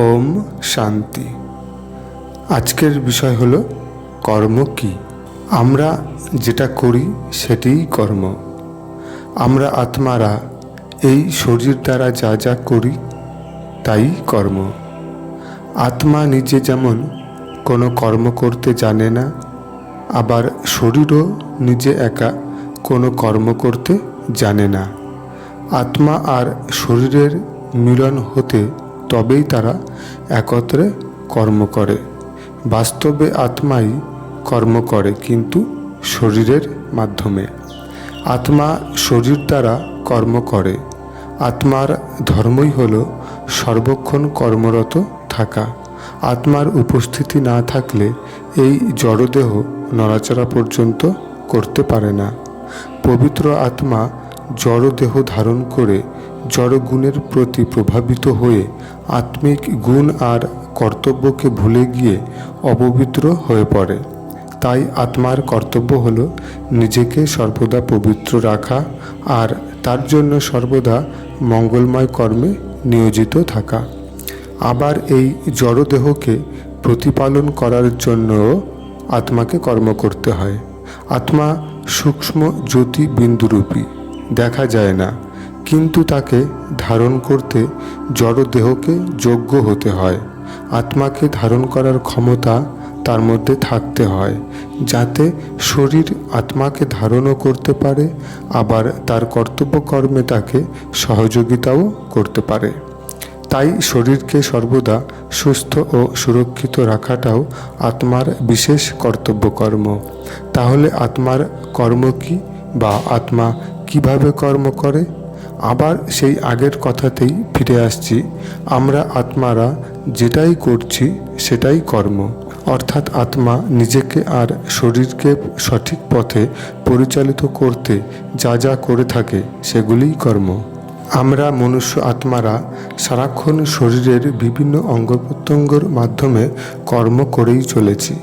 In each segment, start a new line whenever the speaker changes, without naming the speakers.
ওম শান্তি। আজকের বিষয় হলো কর্ম কি? আমরা যেটা করি সেটিই কর্ম। আমরা আত্মারা এই শরীর দ্বারা যা যা করি তাই কর্ম। আত্মা নিজে যেমন কোনো কর্ম করতে জানে না, আবার শরীরও নিজে একা কোনো কর্ম করতে জানে না। আত্মা আর শরীরের মিলন হতে তবেই তারা একত্রে কর্ম করে। বাস্তবে আত্মাই কর্ম করে, কিন্তু শরীরের মাধ্যমে। আত্মা শরীর দ্বারা কর্ম করে। আত্মার ধর্মই হল সর্বক্ষণ কর্মরত থাকা। আত্মার উপস্থিতি না থাকলে এই জড়দেহ নড়াচড়া পর্যন্ত করতে পারে না। পবিত্র আত্মা জড় দেহ ধারণ করে জড় গুণের প্রতি প্রভাবিত হয়ে আত্মিক গুণ আর কর্তব্যকে ভুলে গিয়ে অপবিত্র হয়ে পড়ে। তাই আত্মার কর্তব্য হল নিজেকে সর্বদা পবিত্র রাখা আর তার জন্য সর্বদা মঙ্গলময় কর্মে নিয়োজিত থাকা। আবার এই জড়দেহকে প্রতিপালন করার জন্য আত্মাকে কর্ম করতে হয়। আত্মা সূক্ষ্ম জ্যোতি বিন্দুরূপী দেখা যায় না। কিন্তু তাকে ধারণ করতে জড়দেহকে যোগ্য হতে হয়। আত্মাকে ধারণ করার ক্ষমতা তার মধ্যে থাকতে হয়, যাতে শরীর আত্মাকে ধারণও করতে পারে, আবার তার কর্তব্য কর্মে তাকে সহযোগিতাও করতে পারে। তাই শরীরকে সর্বদা সুস্থ ও সুরক্ষিত রাখাটাও আত্মার বিশেষ কর্তব্য কর্ম তাহলে আত্মার কর্ম কি বা আত্মা কীভাবে কর্ম করে? আবার সেই আগের কথাতেই ফিরে আসছি, আমরা আত্মারা যেটাই করছি সেটাই কর্ম। অর্থাৎ আত্মা নিজেকে আর শরীরকে সঠিক পথে পরিচালিত করতে যা যা করে থাকে সেগুলিই কর্ম। আমরা মনুষ্য আত্মারা সারাক্ষণ শরীরের বিভিন্ন অঙ্গ প্রত্যঙ্গর মাধ্যমে কর্ম করেই চলেছি।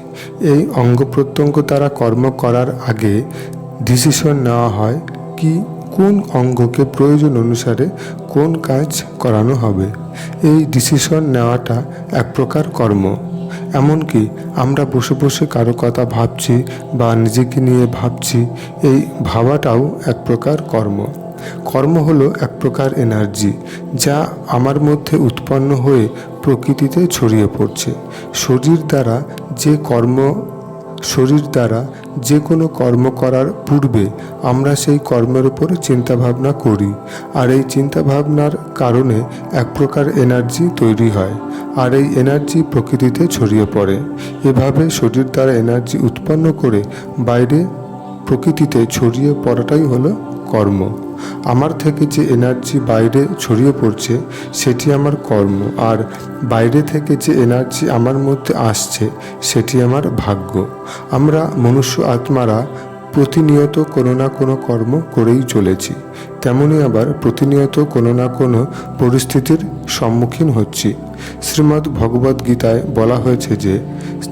এই অঙ্গ প্রত্যঙ্গ দ্বারা কর্ম করার আগে ডিসিশন নেওয়া হয় কি কোন অঙ্গকে প্রয়োজন অনুসারে কোন কাজ করানো হবে? এই ডিসিশন নেওয়াটা এক প্রকার কর্ম। এমনকি আমরা বসে বসে কারও কথা ভাবছি বা নিজেকে নিয়ে ভাবছি, এই ভাবাটাও এক প্রকার কর্ম। কর্ম হলো এক প্রকার এনার্জি যা আমার মধ্যে উৎপন্ন হয়ে প্রকৃতিতে ছড়িয়ে পড়ছে। শরীর দ্বারা যে কর্ম শরীর দ্বারা যে কোনো কর্ম করার পূর্বে আমরা সেই কর্মের উপরে চিন্তাভাবনা করি, আর এই চিন্তাভাবনার কারণে এক প্রকার এনার্জি তৈরি হয়, আর এই এনার্জি প্রকৃতিতে ছড়িয়ে পড়ে। এভাবে শরীর দ্বারা এনার্জি উৎপন্ন করে বাইরে প্রকৃতিতে ছড়িয়ে পড়াটাই হলো কর্ম। আমার থেকে যে এনার্জি বাইরে ছড়িয়ে পড়ছে, সেটি আমার কর্ম। আর বাইরে থেকে যে এনার্জি আমার মধ্যে আসছে, সেটি আমার ভাগ্য। আমরা মনুষ্য আত্মারা প্রতিনিয়ত কোনো না কোনো কর্ম করেই চলেছি। তেমনি আবার প্রতিনিয়ত কোনো না কোনো পরিস্থিতির সম্মুখীন হচ্ছি। শ্রীমদ্ ভগবদ গীতায় বলা হয়েছে যে,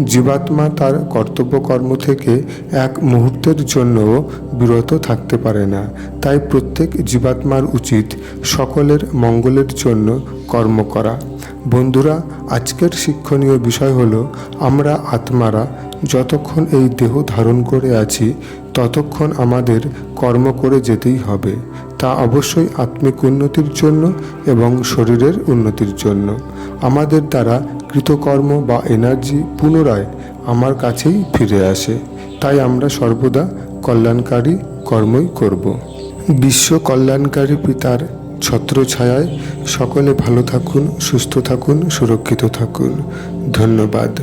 জীবাত্মা তার কর্তব্য কর্ম থেকে এক মুহূর্তের জন্যও বিরত থাকতে পারে না। তাই প্রত্যেক জীবাত্মার উচিত সকলের মঙ্গলের জন্য কর্ম করা। বন্ধুরা, আজকের শিক্ষণীয় বিষয় হলো, আমরা আত্মারা যতক্ষণ এই দেহ ধারণ করে আছি, ততক্ষণ আমাদের কর্ম করে যেতেই হবে। তা অবশ্যই আত্মিক উন্নতির জন্য এবং শরীরের উন্নতির জন্য। আমাদের দ্বারা কৃতকর্ম বা এনার্জি পুনরায় আমার কাছেই ফিরে আসে। তাই আমরা সর্বদা কল্যাণকারী কর্মই করব। বিশ্ব কল্যাণকারী পিতার ছত্রছায়ায় সকলে ভালো থাকুন, সুস্থ থাকুন, সুরক্ষিত থাকুন। ধন্যবাদ।